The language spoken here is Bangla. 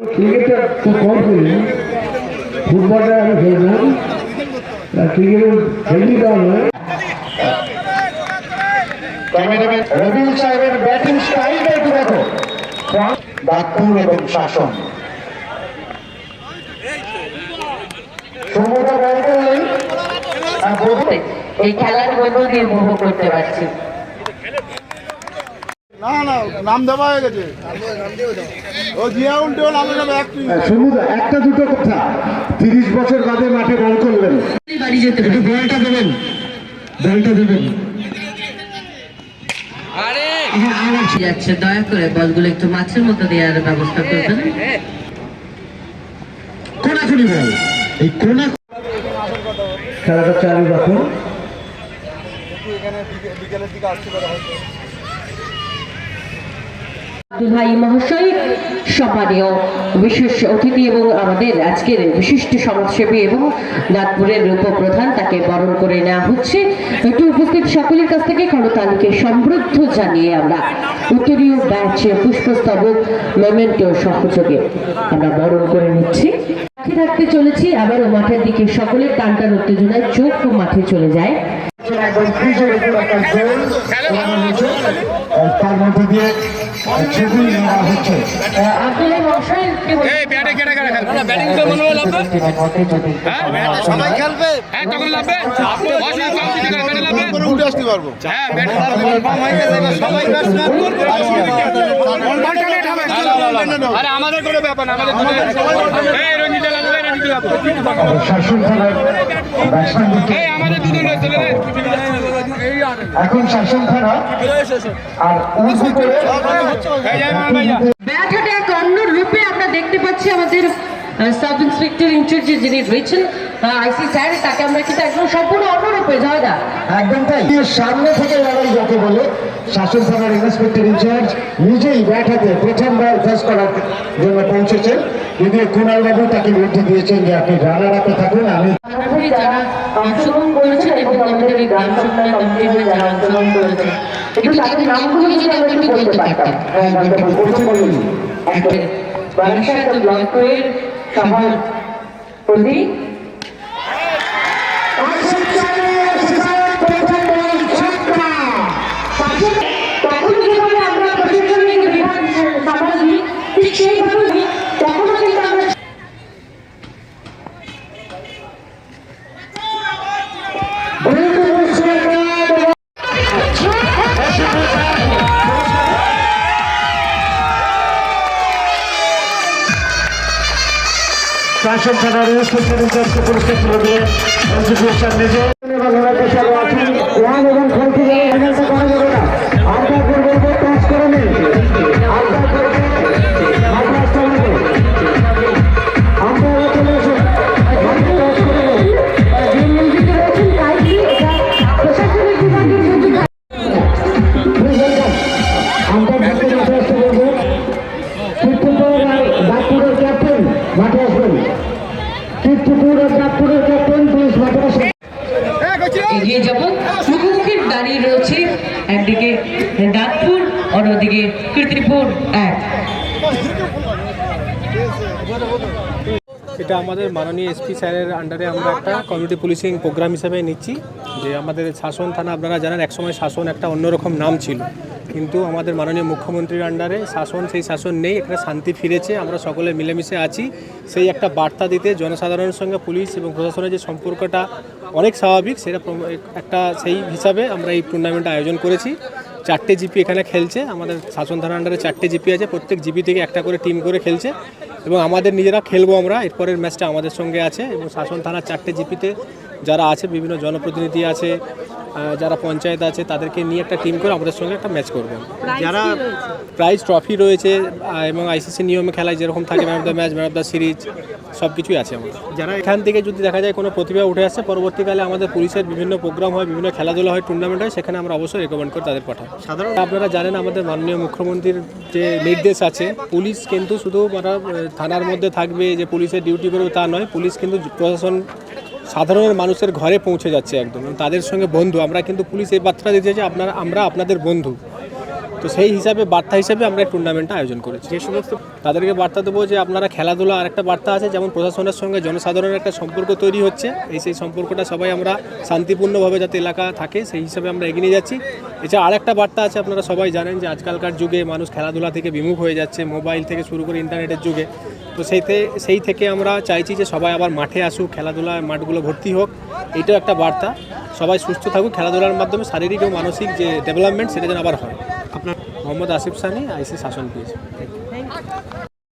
ক্রিকেটটা খুব কম খেলি। ফুটবলটা আমি খেলব। ক্রিকেট খেলি রবিউল সাহেবের ব্যাটিং স্টাইলটা একটু দেখো। এবং শাসন। এই খেলার মধ্য দিয়ে উপভোগ করতে পারছি। না না নাম দেওয়া হয়ে গেছে। ও একটি দুটো কথা। তিরিশ বছর বাদে মাঠে বল করলেন। যেতে একটু বলটা দেবেন। বলটা দেবেন। হ্যাঁ আবার যাচ্ছে দয়া করে বলগুলো একটু মাছের মতো দেওয়ার ব্যবস্থা করবেন কোনাকুনি বল। এই কোনা খেলাটা চালু রাখুন। এখানে বিকেলের দিকে আসতে পারে হয়তো। আব্দুল ভাই মহাশয় সম্মানীয় বিশেষ অতিথি এবং আমাদের আজকের বিশিষ্ট সমাজসেবী এবং নাগপুরের উপপ্রধান তাকে বরণ করে নেওয়া হচ্ছে উপস্থিত সকলের কাছ থেকে সমৃদ্ধ জানিয়ে আমরা উত্তরীয় পুষ্পস্তবক মেমেন্টো সহযোগে আমরা বরণ করে নিচ্ছি থাকতে চলেছি আবারও মাঠের দিকে সকলের টান টান উত্তেজনায় চোখ মাঠে চলে যায় তার মধ্যে দিয়ে ছবি নেওয়া হচ্ছে। আব্দুল ভাই মহাশয় কেবল সবাই খেলবে। হ্যাঁ তখন লাগবে করে উঠে আসতে পারব। সবাই আরে আমাদের কোনো ব্যাপার না আমাদের এখন শাসন থানা আর ব্যাট ব্যাটাটা এক অন্য রূপে আমরা দেখতে পাচ্ছি আমাদের সাব ইন্সপেক্টর ইনচার্জে যিনি রয়েছেন আইসি স্যার তাকে আমরা কিন্তু একদম সম্পূর্ণ অন্য রূপে জয়দা একদম তাই। সামনে থেকে লড়াই যাকে বলে শাসন থানার ইন্সপেক্টর ইনচার্জ নিজেই ব্যাট হাতে প্রথমবার ফেস করার জন্য পৌঁছেছেন যদিও কুণাল বাবু তাকে বুদ্ধি দিয়েছেন যে আপনি রানার আপে থাকুন আমি যারা অংশগ্রহণ করেছেন এবং আমাদের এই গান কমিটিতে যারা অংশগ্রহণ করেছেন একটু তাদের নামগুলো যদি আমরা একটু বলতে পারতাম। হ্যাঁ, বলুন। বারাসাত ব্লকের সভাপতি তখন শাসন থানার পুরস্কার তুলে দিয়ে নিজে একদিকে নাগপুর অন্যদিকে কীর্তিপুর এক। এটা আমাদের মাননীয় এসপি স্যারের আন্ডারে আমরা একটা কমিউনিটি পুলিশিং প্রোগ্রাম হিসেবে নিচ্ছি, যে আমাদের শাসন থানা, আপনারা জানেন, একসময় শাসন একটা অন্যরকম নাম ছিল। কিন্তু আমাদের মাননীয় মুখ্যমন্ত্রীর আন্ডারে শাসন, সেই শাসন নেই, এখানে শান্তি ফিরেছে, আমরা সকলে মিলেমিশে আছি। সেই একটা বার্তা দিতে জনসাধারণের সঙ্গে পুলিশ এবং প্রশাসনের যে সম্পর্কটা অনেক স্বাভাবিক, সেটা একটা সেই হিসাবে আমরা এই টুর্নামেন্টটা আয়োজন করেছি। চারটে জিপি এখানে খেলছে। আমাদের শাসন আন্ডারে চারটে জিপি আছে, প্রত্যেক জিপি থেকে একটা করে টিম করে খেলছে। এবং আমাদের নিজেরা খেলব আমরা, এরপরের ম্যাচটা আমাদের সঙ্গে আছে। এবং শাসন থানার চারটে জিপিতে যারা আছে বিভিন্ন জনপ্রতিনিধি আছে যারা পঞ্চায়েত আছে তাদেরকে নিয়ে একটা টিম করে আমাদের সঙ্গে একটা ম্যাচ করবে। যারা প্রাইজ ট্রফি রয়েছে এবং আইসিসি নিয়মে খেলায় যেরকম থাকে man of the match man of the series সব কিছুই আছে আমাদের। যারা এখান থেকে যদি দেখা যায় কোনো প্রতিভা উঠে আসছে পরবর্তীকালে আমাদের পুলিশের বিভিন্ন প্রোগ্রাম হয় বিভিন্ন খেলাধুলা হয় টুর্নামেন্ট হয় সেখানে আমরা অবশ্যই রেকমেন্ড করে তাদের পাঠাই সাধারণত আপনারা জানেন আমাদের মাননীয় মুখ্যমন্ত্রীর যে নির্দেশ আছে পুলিশ কিন্তু শুধু মানে থানার মধ্যে থাকবে যে পুলিশের ডিউটি করবে তা নয় পুলিশ কিন্তু প্রশাসন সাধারণ মানুষের ঘরে পৌঁছে যাচ্ছে একদম। তাদের সঙ্গে বন্ধু। আমরা কিন্তু পুলিশ এই বার্তা দিতে যে আপনারা আমরা আপনাদের বন্ধু। তো সেই হিসাবে বার্তা হিসাবে আমরা টুর্নামেন্টটা আয়োজন করেছি। যে সমস্ত তাদেরকে বার্তা দেবো যে আপনারা খেলাধুলা আর একটা বার্তা আছে যেমন প্রশাসনের সঙ্গে জনসাধারণের একটা সম্পর্ক তৈরি হচ্ছে। এই সেই সম্পর্কটা সবাই আমরা শান্তিপূর্ণভাবে যাতে এলাকা থাকে সেই হিসাবে আমরা এগিয়ে যাচ্ছি। এছাড়া আরেকটা বার্তা আছে আপনারা সবাই জানেন যে আজকালকার যুগে মানুষ খেলাধুলা থেকে বিমুখ হয়ে যাচ্ছে মোবাইল থেকে শুরু করে ইন্টারনেটের যুগে। তো সেইতে সেই থেকে আমরা চাইছি যে সবাই আবার মাঠে আসুক খেলাধুলায় মাঠগুলো ভর্তি হোক। এটাও একটা বার্তা। সবাই সুস্থ থাকুক, খেলাধুলার মাধ্যমে শারীরিক ও মানসিক যে ডেভেলপমেন্ট সেটা যেন আবার হয়। আপনার মোহাম্মদ আসিফ সানি, আইসি শাসন পেয়েছে।